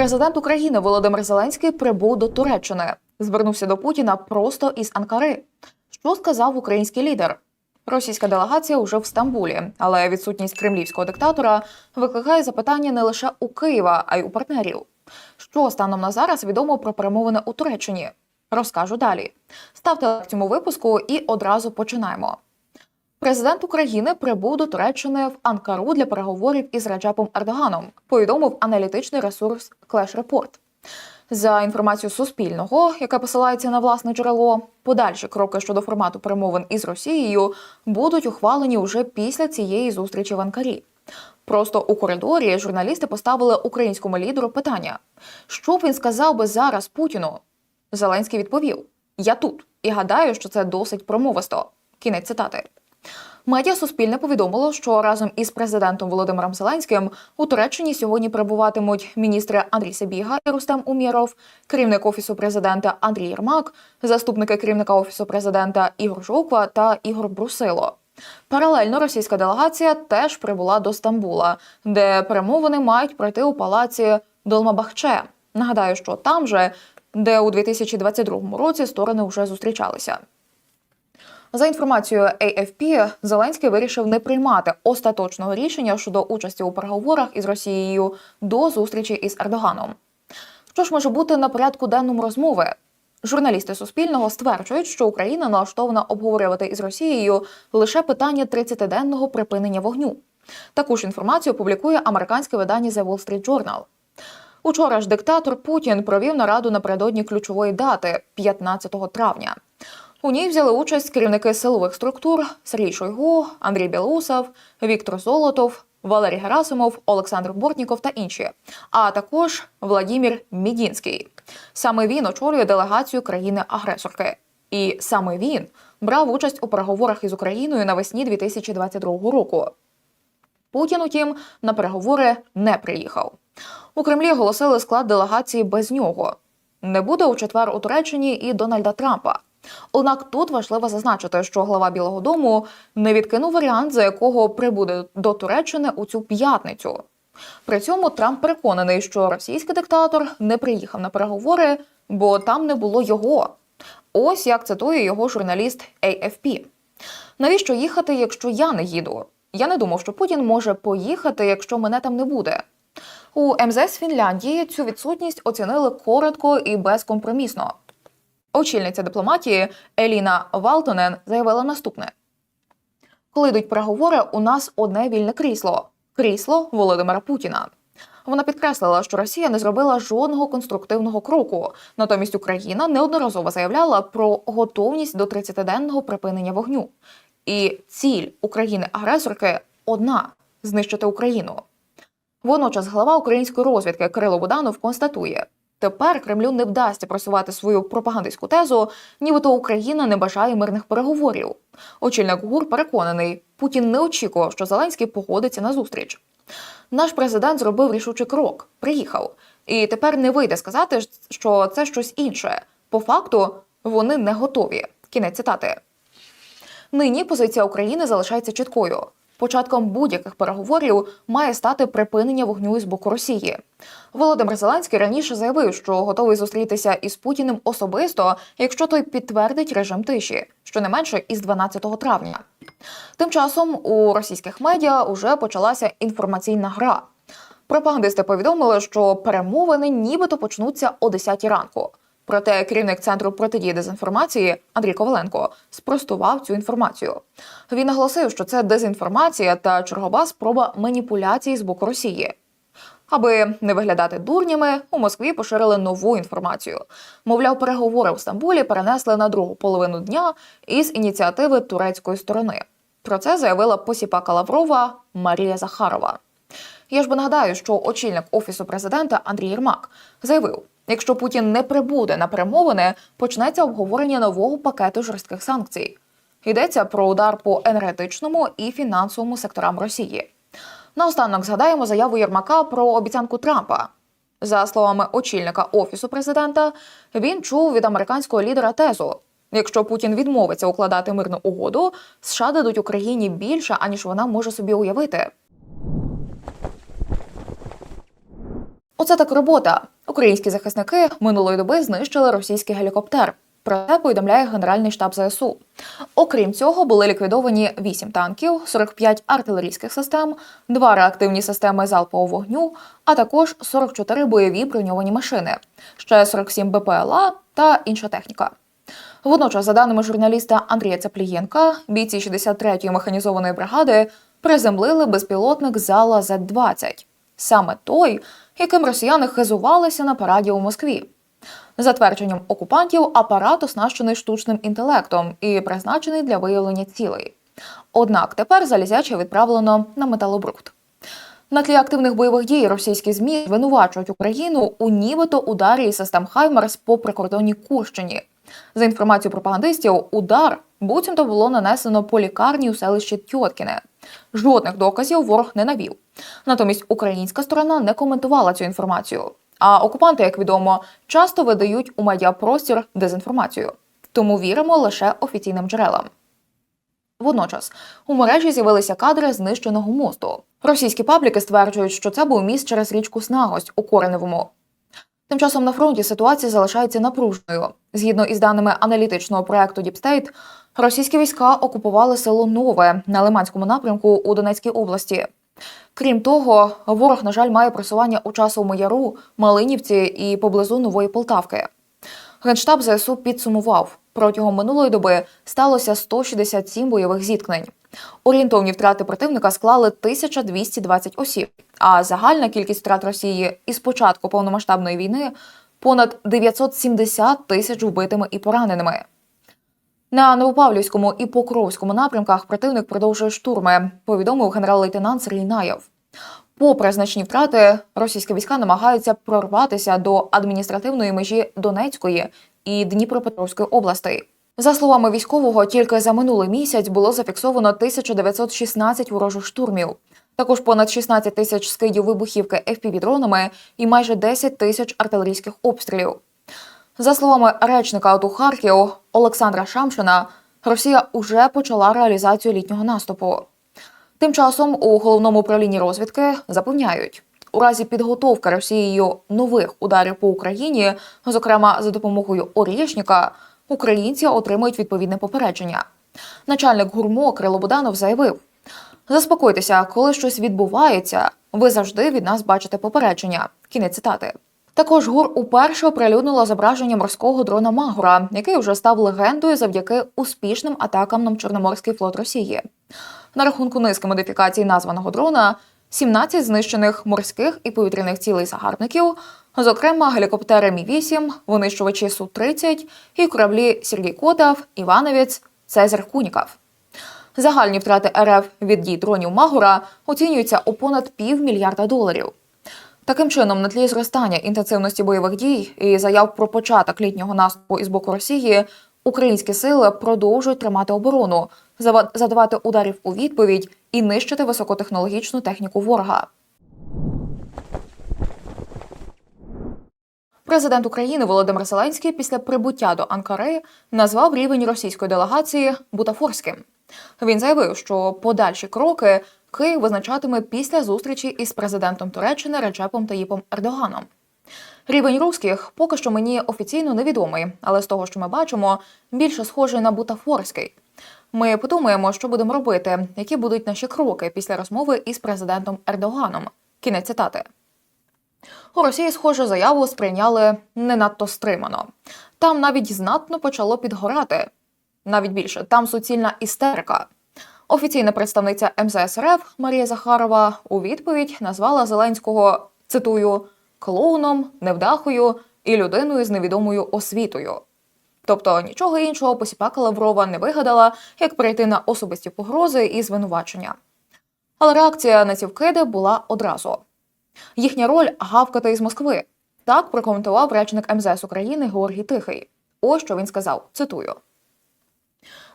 Президент України Володимир Зеленський прибув до Туреччини. Звернувся до Путіна просто із Анкари. Що сказав український лідер? Російська делегація уже в Стамбулі, але відсутність кремлівського диктатора викликає запитання не лише у Києва, а й у партнерів. Що станом на зараз відомо про перемовини у Туреччині? Розкажу далі. Ставте лайк цьому випуску і одразу починаємо. Президент України прибув до Туреччини в Анкару для переговорів із Раджепом Ердоганом. Повідомив аналітичний ресурс Clash Report. За інформацією Суспільного, яке посилається на власне джерело, подальші кроки щодо формату перемовин із Росією будуть ухвалені уже після цієї зустрічі в Анкарі. Просто у коридорі журналісти поставили українському лідеру питання: що б він сказав би зараз Путіну? Зеленський відповів: Я тут і гадаю, що це досить промовисто. Кінець цитати. Медіа Суспільне повідомило, що разом із президентом Володимиром Зеленським у Туреччині сьогодні перебуватимуть міністри Андрій Сабіга і Рустем Умєров, керівник офісу президента Андрій Єрмак, заступники керівника офісу президента Ігор Жуква та Ігор Брусило. Паралельно російська делегація теж прибула до Стамбула, де перемовини мають пройти у палаці Долмабахче. Нагадаю, що там же, де у 2022 році сторони вже зустрічалися. За інформацією AFP, Зеленський вирішив не приймати остаточного рішення щодо участі у переговорах із Росією до зустрічі із Ердоганом. Що ж може бути на порядку денному розмови? Журналісти Суспільного стверджують, що Україна налаштована обговорювати із Росією лише питання 30-денного припинення вогню. Таку ж інформацію публікує американське видання The Wall Street Journal. Учора ж диктатор Путін провів нараду напередодні ключової дати 15 травня. У ній взяли участь керівники силових структур Сергій Шойгу, Андрій Білоусов, Віктор Золотов, Валерій Герасимов, Олександр Бортніков та інші, а також Владімір Мідінський. Саме він очолює делегацію країни-агресорки, і саме він брав участь у переговорах із Україною навесні 2022 року. Путін, утім, на переговори не приїхав. У Кремлі оголосили склад делегації без нього. Не буде у четвер у Туреччині і Дональда Трампа. Однак тут важливо зазначити, що глава Білого Дому не відкинув варіант, за якого прибуде до Туреччини у цю п'ятницю. При цьому Трамп переконаний, що російський диктатор не приїхав на переговори, бо там не було його. Ось як цитує його журналіст AFP. Навіщо їхати, якщо я не їду? Я не думав, що Путін може поїхати, якщо мене там не буде. У МЗС Фінляндії цю відсутність оцінили коротко і безкомпромісно. Очільниця дипломатії Еліна Валтонен заявила наступне: коли йдуть переговори, у нас одне вільне крісло крісло Володимира Путіна. Вона підкреслила, що Росія не зробила жодного конструктивного кроку. Натомість Україна неодноразово заявляла про готовність до 30-денного припинення вогню. І ціль України-агресорки одна знищити Україну. Водночас глава української розвідки Кирило Буданов констатує, тепер Кремлю не вдасться просувати свою пропагандистську тезу, нібито Україна не бажає мирних переговорів. Очільник ГУР переконаний, Путін не очікував, що Зеленський погодиться на зустріч. Наш президент зробив рішучий крок, приїхав, і тепер не вийде сказати, що це щось інше. По факту вони не готові. Кінець цитати. Нині позиція України залишається чіткою. Початком будь-яких переговорів має стати припинення вогню з боку Росії. Володимир Зеленський раніше заявив, що готовий зустрітися із Путіним особисто, якщо той підтвердить режим тиші, щонайменше із 12 травня. Тим часом у російських медіа вже почалася інформаційна гра. Пропагандисти повідомили, що перемовини нібито почнуться о 10 ранку. Проте керівник центру протидії дезінформації Андрій Коваленко спростував цю інформацію. Він наголосив, що це дезінформація та чергова спроба маніпуляції з боку Росії. Аби не виглядати дурнями, у Москві поширили нову інформацію. Мовляв, переговори в Стамбулі перенесли на другу половину дня із ініціативи турецької сторони. Про це заявила посіпака Лаврова Марія Захарова. Я ж би нагадаю, що очільник офісу президента Андрій Єрмак заявив, якщо Путін не прибуде на перемовини, почнеться обговорення нового пакету жорстких санкцій. Йдеться про удар по енергетичному і фінансовому секторам Росії. Наостанок згадаємо заяву Єрмака про обіцянку Трампа. За словами очільника офісу президента, він чув від американського лідера тезу: якщо Путін відмовиться укладати мирну угоду, США дадуть Україні більше, аніж вона може собі уявити. Оце так робота. Українські захисники минулої доби знищили російський гелікоптер. Про це повідомляє Генеральний штаб ЗСУ. Окрім цього, були ліквідовані 8 танків, 45 артилерійських систем, 2 реактивні системи залпового вогню, а також 44 бойові броньовані машини, ще 47 БПЛА та інша техніка. Водночас, за даними журналіста Андрія Цеплієнка, бійці 63-ї механізованої бригади приземлили безпілотник зала З-20. Саме той, яким росіяни хизувалися на параді у Москві. За твердженням окупантів, апарат оснащений штучним інтелектом і призначений для виявлення цілей. Однак тепер залізяче відправлено на металобрухт. На тлі активних бойових дій російські змі звинувачують Україну у нібито ударі систем Хаймерс по прикордонній Курщині. За інформацією пропагандистів, удар буцімто було нанесено по лікарні у селищі Тьоткіне. Жодних доказів ворог не навів. Натомість українська сторона не коментувала цю інформацію. А окупанти, як відомо, часто видають у медіапростір дезінформацію. Тому віримо лише офіційним джерелам. Водночас у мережі з'явилися кадри знищеного мосту. Російські пабліки стверджують, що це був міст через річку Снагость у Кореневому. Тим часом на фронті ситуація залишається напруженою. Згідно із даними аналітичного проекту Діпстейт, російські війська окупували село Нове на Лиманському напрямку у Донецькій області. Крім того, ворог, на жаль, має просування у часовому яру, Малинівці і поблизу Нової Полтавки. Генштаб ЗСУ підсумував, протягом минулої доби сталося 167 бойових зіткнень. Орієнтовні втрати противника склали 1220 осіб, а загальна кількість втрат Росії із початку повномасштабної війни понад 970 тисяч вбитими і пораненими. На Новопавлівському і Покровському напрямках противник продовжує штурми, повідомив генерал-лейтенант Сергій Наєв. Попри значні втрати, російські війська намагаються прорватися до адміністративної межі Донецької і Дніпропетровської областей. За словами військового, тільки за минулий місяць було зафіксовано 1916 ворожих штурмів. Також понад 16 тисяч скидів вибухівки FPV-дронами і майже 10 тисяч артилерійських обстрілів. За словами речника АТУ Харків Олександра Шамшина, Росія уже почала реалізацію літнього наступу. Тим часом у головному управлінні розвідки запевняють, у разі підготовки Росією нових ударів по Україні, зокрема за допомогою Орєшніка, українці отримують відповідне попередження. Начальник гурмо Крило Буданов заявив: заспокойтеся, коли щось відбувається, ви завжди від нас бачите попередження. Кінець цитати. Також ГУР уперше оприлюднило зображення морського дрона Магура, який вже став легендою завдяки успішним атакам на Чорноморський флот Росії. На рахунку низки модифікацій названого дрона 17 знищених морських і повітряних цілей загарбників, зокрема гелікоптери Мі-8, винищувачі Су-30 і кораблі Сергій Котав, Івановець, Цезар Куніков. Загальні втрати РФ від дій дронів Магура оцінюються у понад півмільярда доларів. Таким чином, на тлі зростання інтенсивності бойових дій і заяв про початок літнього наступу із боку Росії, українські сили продовжують тримати оборону, задавати ударів у відповідь і нищити високотехнологічну техніку ворога. Президент України Володимир Зеленський після прибуття до Анкари назвав рівень російської делегації бутафорським. Він заявив, що подальші кроки Київ визначатиме після зустрічі із президентом Туреччини Реджепом Таїпом Ердоганом. Рівень русських поки що мені офіційно невідомий, але з того, що ми бачимо, більше схожий на бутафорський. Ми подумаємо, що будемо робити, які будуть наші кроки після розмови із президентом Ердоганом. Кінець цитати. У Росії схожу заяву сприйняли не надто стримано. Там навіть знатно почало підгорати. Навіть більше там суцільна істерика. Офіційна представниця МЗС РФ Марія Захарова у відповідь назвала Зеленського цитую клоуном, невдахою і людиною з невідомою освітою. Тобто нічого іншого посіпака Лаврова не вигадала, як перейти на особисті погрози і звинувачення. Але реакція на ці вкиди була одразу. Їхня роль гавкати із Москви. Так прокоментував речник МЗС України Георгій Тихий. Ось що він сказав: цитую.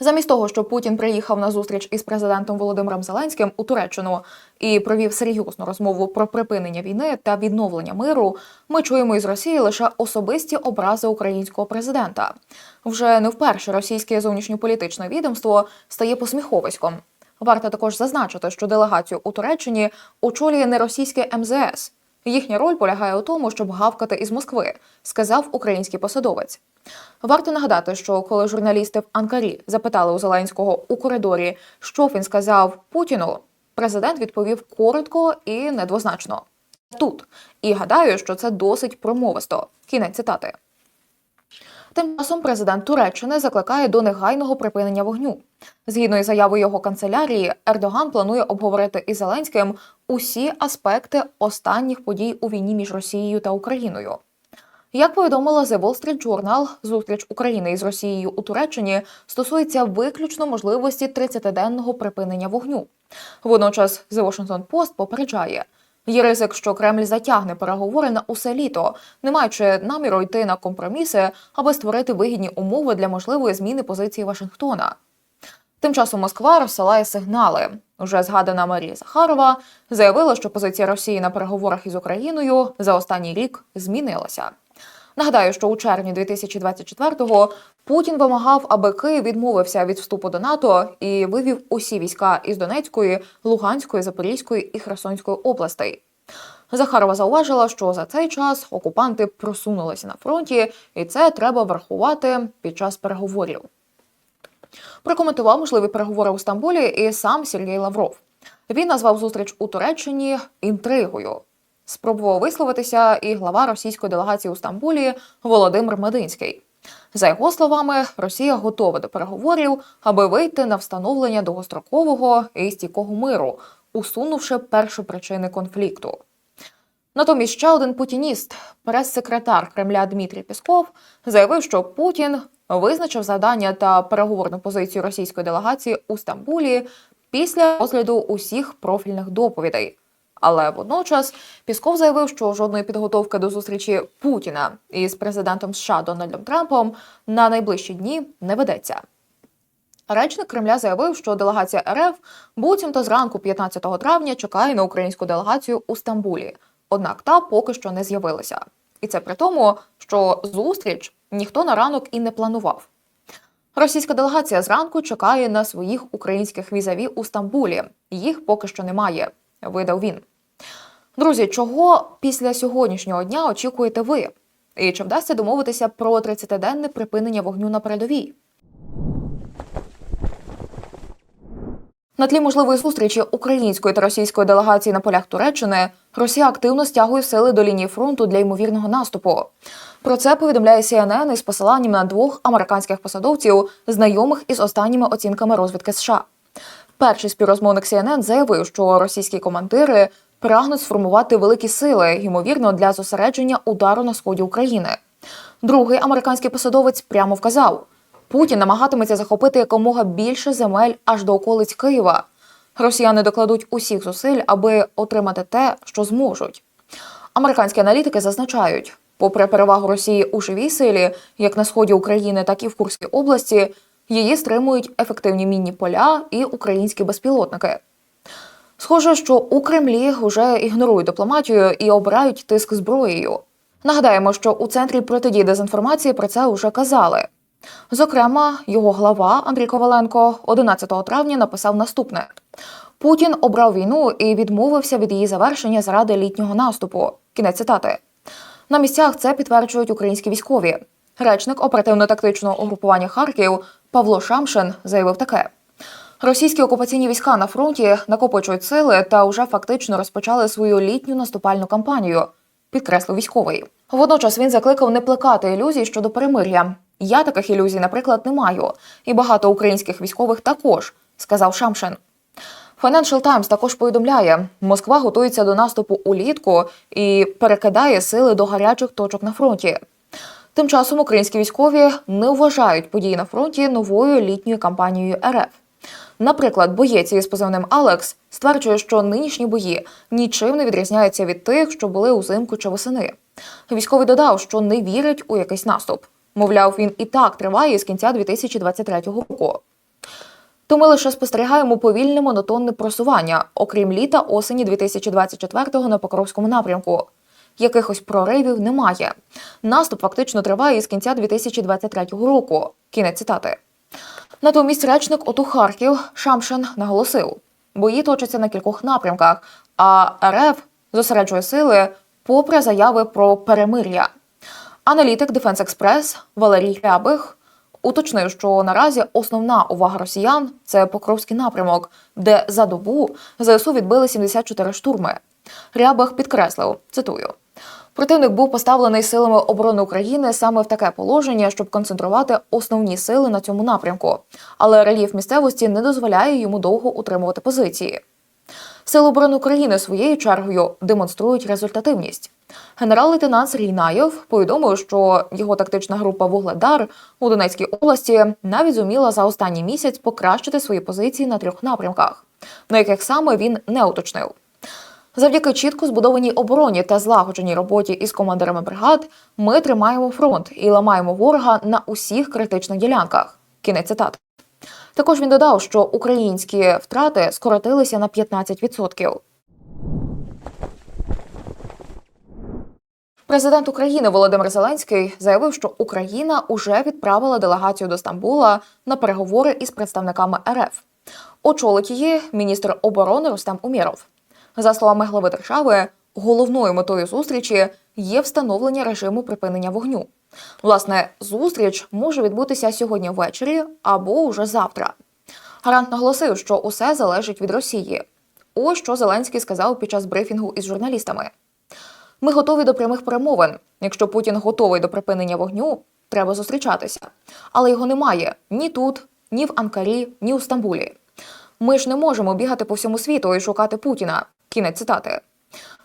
Замість того, щоб Путін приїхав на зустріч із президентом Володимиром Зеленським у Туреччину і провів серйозну розмову про припинення війни та відновлення миру, ми чуємо із Росії лише особисті образи українського президента. Вже не вперше російське зовнішньополітичне відомство стає посміховиськом. Варто також зазначити, що делегацію у Туреччині очолює не російське МЗС. Їхня роль полягає у тому, щоб гавкати із Москви, сказав український посадовець. Варто нагадати, що коли журналісти в Анкарі запитали у Зеленського у коридорі, що він сказав Путіну, президент відповів коротко і недвозначно. Тут і гадаю, що це досить промовисто. Кінець цитати. Тим часом президент Туреччини закликає до негайного припинення вогню. Згідно із заявою його канцелярії, Ердоган планує обговорити із Зеленським усі аспекти останніх подій у війні між Росією та Україною. Як повідомила The Wall Street Journal, зустріч України із Росією у Туреччині стосується виключно можливості 30-денного припинення вогню. Водночас The Washington Post попереджає, є ризик, що Кремль затягне переговори на усе літо, не маючи наміру йти на компроміси, аби створити вигідні умови для можливої зміни позиції Вашингтона. Тим часом Москва розсилає сигнали. Уже згадана Марія Захарова заявила, що позиція Росії на переговорах із Україною за останній рік змінилася. Нагадаю, що у червні 2024-го Путін вимагав, аби Київ відмовився від вступу до НАТО і вивів усі війська із Донецької, Луганської, Запорізької і Херсонської областей. Захарова зауважила, що за цей час окупанти просунулися на фронті, і це треба врахувати під час переговорів. Прокоментував можливі переговори у Стамбулі і сам Сергій Лавров. Він назвав зустріч у Туреччині інтригою. Спробував висловитися і глава російської делегації у Стамбулі Володимир Мединський. За його словами, Росія готова до переговорів, аби вийти на встановлення довгострокового і стійкого миру, усунувши перші причини конфлікту. Натомість ще один путініст, прес-секретар Кремля Дмитрій Пісков, заявив, що Путін визначив завдання та переговорну позицію російської делегації у Стамбулі після розгляду усіх профільних доповідей. Але водночас Пісков заявив, що жодної підготовки до зустрічі Путіна із президентом США Дональдом Трампом на найближчі дні не ведеться. Речник Кремля заявив, що делегація РФ буцімто зранку 15 травня чекає на українську делегацію у Стамбулі. Однак та поки що не з'явилася. І це при тому, що зустріч ніхто на ранок і не планував. Російська делегація зранку чекає на своїх українських візаві у Стамбулі. Їх поки що немає, видав він. Друзі, чого після сьогоднішнього дня очікуєте ви? І чи вдасться домовитися про 30-денне припинення вогню на передовій? На тлі можливої зустрічі української та російської делегації на полях Туреччини Росія активно стягує сили до лінії фронту для ймовірного наступу. Про це повідомляє CNN із посиланням на двох американських посадовців, знайомих із останніми оцінками розвідки США. Перший співрозмовник CNN заявив, що російські командири прагнуть сформувати великі сили, ймовірно, для зосередження удару на сході України. Другий американський посадовець прямо вказав: Путін намагатиметься захопити якомога більше земель аж до околиць Києва. Росіяни докладуть усіх зусиль, аби отримати те, що зможуть. Американські аналітики зазначають, попри перевагу Росії у живій силі, як на сході України, так і в Курській області, її стримують ефективні мінні поля і українські безпілотники. Схоже, що у Кремлі вже ігнорують дипломатію і обирають тиск зброєю. Нагадаємо, що у центрі протидії дезінформації про це вже казали. Зокрема, його глава Андрій Коваленко 11 травня написав наступне: Путін обрав війну і відмовився від її завершення заради літнього наступу. Кінець цитати. На місцях це підтверджують українські військові. Речник оперативно-тактичного угрупування Харків Павло Шамшин заявив таке: російські окупаційні війська на фронті накопичують сили та вже фактично розпочали свою літню наступальну кампанію. Підкреслив військовий. Водночас він закликав не плекати ілюзій щодо перемир'я. Я таких ілюзій, наприклад, не маю, і багато українських військових також, сказав Шамшин. Financial Times також повідомляє, Москва готується до наступу улітку і перекидає сили до гарячих точок на фронті. Тим часом українські військові не вважають події на фронті новою літньою кампанією РФ. Наприклад, боєць із позивним Алекс стверджує, що нинішні бої нічим не відрізняються від тих, що були узимку чи восени. Військовий додав, що не вірить у якийсь наступ. Мовляв, він і так триває з кінця 2023 року. То ми лише спостерігаємо повільне монотонне просування, окрім літа осені 2024-го на Покровському напрямку. Якихось проривів немає. Наступ фактично триває із кінця 2023 року. Кінець цитати. Натомість речник ОТУ Харків Шамшин наголосив, бої точаться на кількох напрямках, а РФ зосереджує сили попри заяви про перемир'я. Аналітик Defense Express Валерій Рябих уточнив, що наразі основна увага росіян це Покровський напрямок, де за добу ЗСУ відбили 74 штурми. Рябих підкреслив, цитую. Противник був поставлений силами оборони України саме в таке положення, щоб концентрувати основні сили на цьому напрямку. Але рельєф місцевості не дозволяє йому довго утримувати позиції. Сили оборони України своєю чергою демонструють результативність. Генерал-лейтенант Сергій Наєв повідомив, що його тактична група Вугледар у Донецькій області навіть зуміла за останній місяць покращити свої позиції на трьох напрямках, на яких саме він не уточнив. Завдяки чітко збудованій обороні та злагодженій роботі із командирами бригад ми тримаємо фронт і ламаємо ворога на усіх критичних ділянках. Кінець цитати. Також він додав, що українські втрати скоротилися на 15%. Президент України Володимир Зеленський заявив, що Україна уже відправила делегацію до Стамбула на переговори із представниками РФ. Очолить її міністр оборони Рустем Умєров. За словами глави держави, головною метою зустрічі є встановлення режиму припинення вогню. Власне, зустріч може відбутися сьогодні ввечері або уже завтра. Гарант наголосив, що усе залежить від Росії. Ось що Зеленський сказав під час брифінгу із журналістами. Ми готові до прямих перемовин. Якщо Путін готовий до припинення вогню, треба зустрічатися. Але його немає ні тут, ні в Анкарі, ні у Стамбулі. Ми ж не можемо бігати по всьому світу і шукати Путіна. Кінець цитати.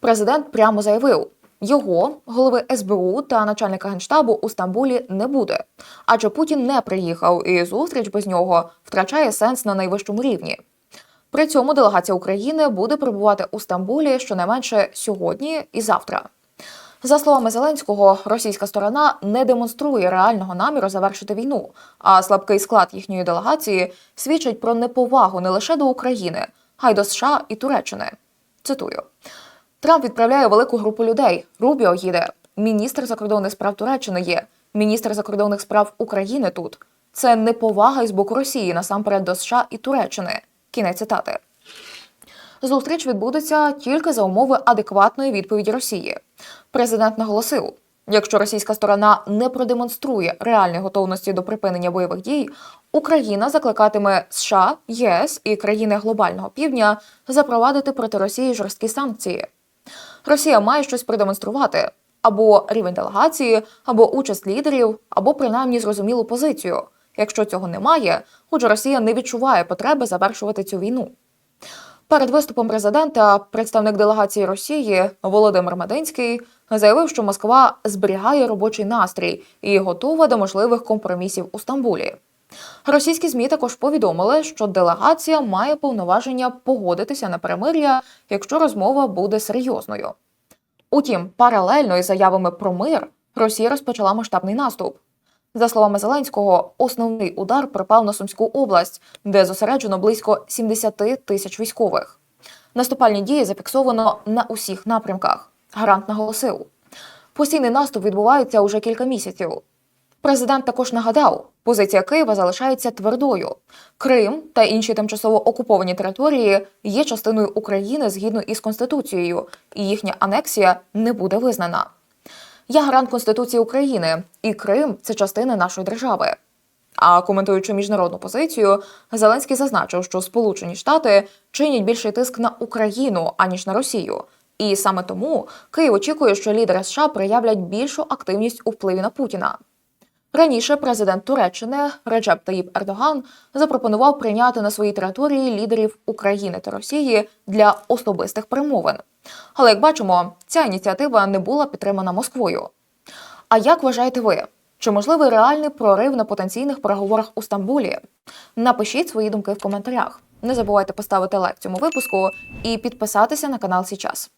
Президент прямо заявив: його, голови СБУ та начальника генштабу у Стамбулі не буде, адже Путін не приїхав, і зустріч без нього втрачає сенс на найвищому рівні. При цьому делегація України буде перебувати у Стамбулі щонайменше сьогодні і завтра. За словами Зеленського, російська сторона не демонструє реального наміру завершити війну, а слабкий склад їхньої делегації свідчить про неповагу не лише до України, а й до США і Туреччини. Цитую: Трамп відправляє велику групу людей. Рубіо їде. Міністр закордонних справ Туреччини є. Міністр закордонних справ України тут. Це неповага із боку Росії насамперед до США і Туреччини. Кінець цитати. Зустріч відбудеться тільки за умови адекватної відповіді Росії. Президент наголосив: якщо російська сторона не продемонструє реальної готовності до припинення бойових дій, Україна закликатиме США, ЄС і країни глобального півдня запровадити проти Росії жорсткі санкції. Росія має щось продемонструвати або рівень делегації, або участь лідерів, або принаймні зрозумілу позицію. Якщо цього немає, отже, Росія не відчуває потреби завершувати цю війну. Перед виступом президента представник делегації Росії Володимир Мединський заявив, що Москва зберігає робочий настрій і готова до можливих компромісів у Стамбулі. Російські змі також повідомили, що делегація має повноваження погодитися на перемир'я, якщо розмова буде серйозною. Утім, паралельно із заявами про мир Росія розпочала масштабний наступ. За словами Зеленського, основний удар припав на Сумську область, де зосереджено близько 70 тисяч військових. Наступальні дії зафіксовано на усіх напрямках. Гарант наголосив, постійний наступ відбувається уже кілька місяців. Президент також нагадав, позиція Києва залишається твердою. Крим та інші тимчасово окуповані території є частиною України згідно із конституцією, і їхня анексія не буде визнана. Я гарант Конституції України, і Крим це частина нашої держави. А коментуючи міжнародну позицію, Зеленський зазначив, що Сполучені Штати чинять більший тиск на Україну аніж на Росію. І саме тому Київ очікує, що лідери США проявлять більшу активність у впливі на Путіна. Раніше президент Туреччини Реджеп Таїп Ердоган запропонував прийняти на своїй території лідерів України та Росії для особистих перемовин. Але як бачимо, ця ініціатива не була підтримана Москвою. А як вважаєте ви? Чи можливий реальний прорив на потенційних переговорах у Стамбулі? Напишіть свої думки в коментарях. Не забувайте поставити лайк цьому випуску і підписатися на канал Січас.